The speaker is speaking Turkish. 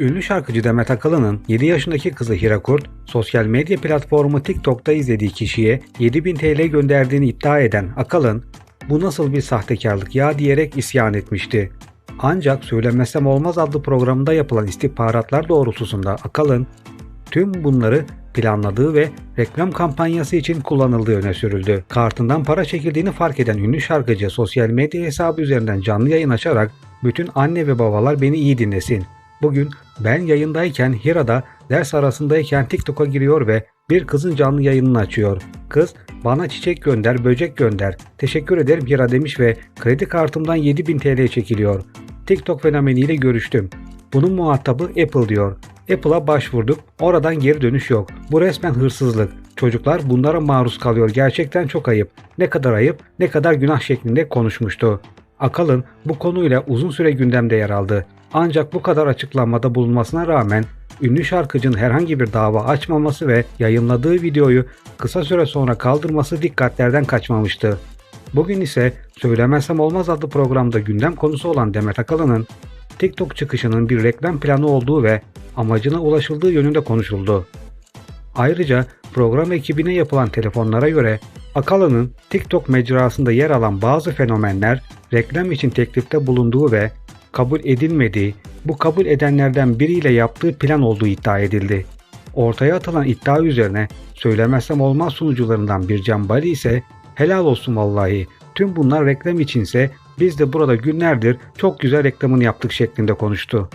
Ünlü şarkıcı Demet Akalın'ın 7 yaşındaki kızı Hira Kurt, sosyal medya platformu TikTok'ta izlediği kişiye 7000 TL gönderdiğini iddia eden Akalın, bu nasıl bir sahtekarlık ya diyerek isyan etmişti. Ancak Söylemesem Olmaz adlı programında yapılan istihbaratlar doğrultusunda Akalın, tüm bunları planladığı ve reklam kampanyası için kullanıldığı öne sürüldü. Kartından para çekildiğini fark eden ünlü şarkıcı sosyal medya hesabı üzerinden canlı yayın açarak bütün anne ve babalar beni iyi dinlesin. Bugün ben yayındayken Hira'da ders arasındayken TikTok'a giriyor ve bir kızın canlı yayınını açıyor. Kız bana çiçek gönder, böcek gönder. Teşekkür ederim Hira demiş ve kredi kartımdan 7000 TL çekiliyor. TikTok fenomeniyle görüştüm. Bunun muhatabı Apple diyor. Apple'a başvurduk. Oradan geri dönüş yok. Bu resmen hırsızlık. Çocuklar bunlara maruz kalıyor. Gerçekten çok ayıp. Ne kadar ayıp, ne kadar günah şeklinde konuşmuştu. Akalın bu konuyla uzun süre gündemde yer aldı. Ancak bu kadar açıklanmada bulunmasına rağmen ünlü şarkıcının herhangi bir dava açmaması ve yayınladığı videoyu kısa süre sonra kaldırması dikkatlerden kaçmamıştı. Bugün ise Söylemezsem Olmaz adlı programda gündem konusu olan Demet Akalın'ın TikTok çıkışının bir reklam planı olduğu ve amacına ulaşıldığı yönünde konuşuldu. Ayrıca program ekibine yapılan telefonlara göre Akalın'ın TikTok mecrasında yer alan bazı fenomenler reklam için teklifte bulunduğu ve kabul edilmediği, bu kabul edenlerden biriyle yaptığı plan olduğu iddia edildi. Ortaya atılan iddia üzerine söylemezsem olmaz sunucularından bir Bali ise helal olsun vallahi tüm bunlar reklam içinse biz de burada günlerdir çok güzel reklamını yaptık şeklinde konuştu.